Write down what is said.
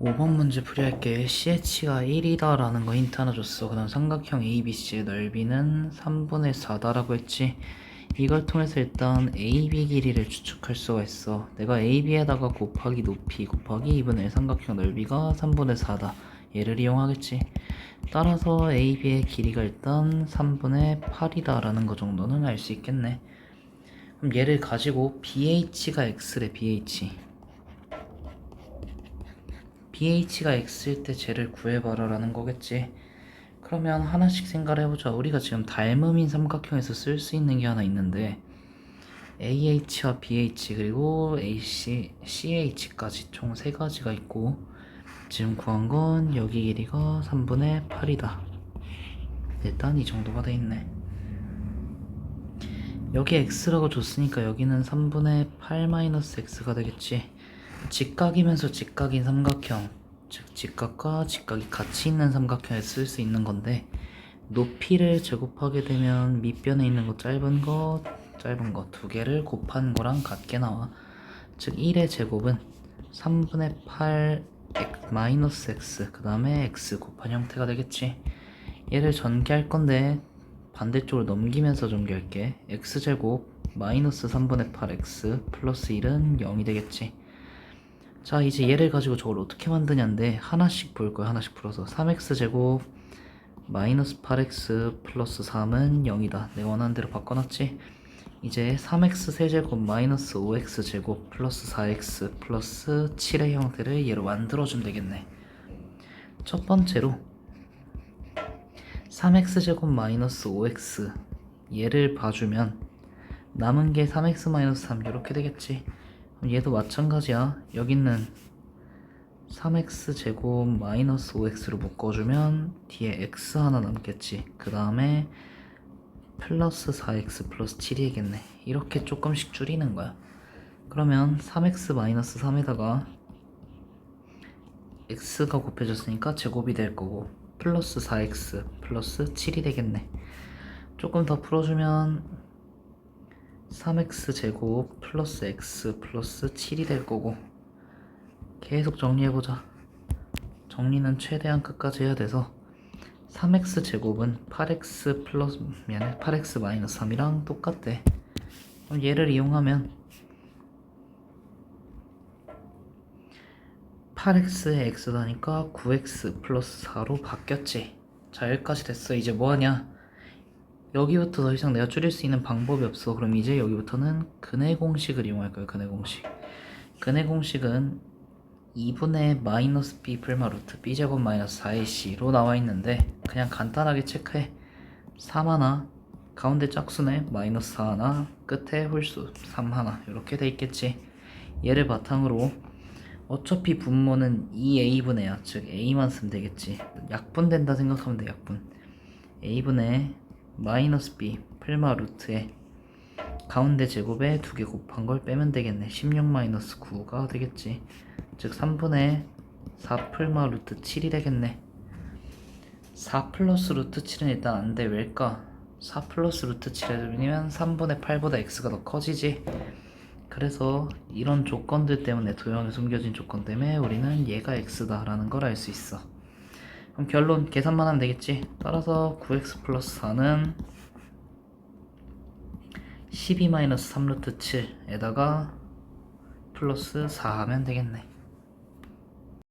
5번 문제 풀이할게. CH가 1이다 라는 거 힌트 하나 줬어. 그 다음 삼각형 ABC의 넓이는 3분의 4다 라고 했지. 이걸 통해서 일단 AB 길이를 추측할 수가 있어. 내가 AB에다가 곱하기 높이 곱하기 2분의 1 삼각형 넓이가 3분의 4다. 얘를 이용하겠지. 따라서 AB의 길이가 일단 3분의 8이다 라는 거 정도는 알 수 있겠네. 그럼 얘를 가지고 BH가 X래, BH. BH가 X일 때 쟤를 구해봐라라는 거겠지. 그러면 하나씩 생각을 해보자. 우리가 지금 닮음인 삼각형에서 쓸 수 있는 게 하나 있는데 AH와 BH 그리고 AC, CH까지 총 세 가지가 있고 지금 구한 건 여기 길이가 3분의 8이다. 일단 이 정도가 돼 있네. 여기 x라고 줬으니까 여기는 3분의 8-x가 되겠지. 직각이면서 직각인 삼각형, 즉 직각과 직각이 같이 있는 삼각형에 쓸 수 있는 건데 높이를 제곱하게 되면 밑변에 있는 거 짧은 거, 짧은 거 두 개를 곱한 거랑 같게 나와. 즉 1의 제곱은 3분의 8 x 마이너스 x 그 다음에 x 곱한 형태가 되겠지. 얘를 전개할 건데 반대쪽으로 넘기면서 전개할게. x제곱 마이너스 3분의 8x 플러스 1은 0이 되겠지. 자 이제 얘를 가지고 저걸 어떻게 만드냐인데 하나씩 볼 거야 하나씩 풀어서. 3x제곱 마이너스 8x 플러스 3은 0이다. 내가 원하는 대로 바꿔놨지? 이제 3x 세제곱 마이너스 5x 제곱 플러스 4x 플러스 7의 형태를 얘로 만들어주면 되겠네. 첫 번째로 3x 제곱 마이너스 5x 얘를 봐주면 남은 게 3x 마이너스 3 이렇게 되겠지 얘도 마찬가지야. 여기 있는 3x 제곱 마이너스 5x로 묶어주면 뒤에 x 하나 남겠지. 그 다음에 플러스 4x 플러스 7이겠네. 이렇게 조금씩 줄이는 거야. 그러면 3x 마이너스 3에다가 x가 곱해졌으니까 제곱이 될 거고 플러스 4x 플러스 7이 되겠네. 조금 더 풀어주면 3x 제곱 플러스 x 플러스 7이 될 거고. 계속 정리해보자. 정리는 최대한 끝까지 해야 돼서 3x 제곱은 8x 플러스 미안해 8x 마이너스 3이랑 똑같대. 그럼 얘를 이용하면 8x의 x다니까 9x 플러스 4로 바뀌었지. 자 여기까지 됐어. 이제 뭐하냐 여기부터 더 이상 내가 줄일 수 있는 방법이 없어. 그럼 이제 여기부터는 근해 공식을 이용할 거야 근해 공식. 근해 공식은 2분의 마이너스 b 풀마 루트 b제곱 마이너스 4ac로 나와 있는데 그냥 간단하게 체크해. 3 하나 가운데 짝수네 마이너스 4 하나 끝에 홀수 3 하나 이렇게 돼 있겠지. 얘를 바탕으로 어차피 분모는 2a분의 야, 즉 a만 쓰면 되겠지. 약분된다 생각하면 돼 약분. A분의 마이너스 b 풀마 루트에 가운데 제곱에 두 개 곱한 걸 빼면 되겠네. 16 마이너스 9가 되겠지. 즉 3분의 4 풀마 루트 7이 되겠네. 4 플러스 루트 7은 일단 안돼. 왜일까? 4 플러스 루트 7이면 3분의 8보다 x가 더 커지지. 그래서 이런 조건들 때문에 도형에 숨겨진 조건 때문에 우리는 얘가 x다 라는 걸 알 수 있어 그럼 결론 계산만 하면 되겠지? 따라서 9x 플러스 4는 12-3루트 7에다가 플러스 4 하면 되겠네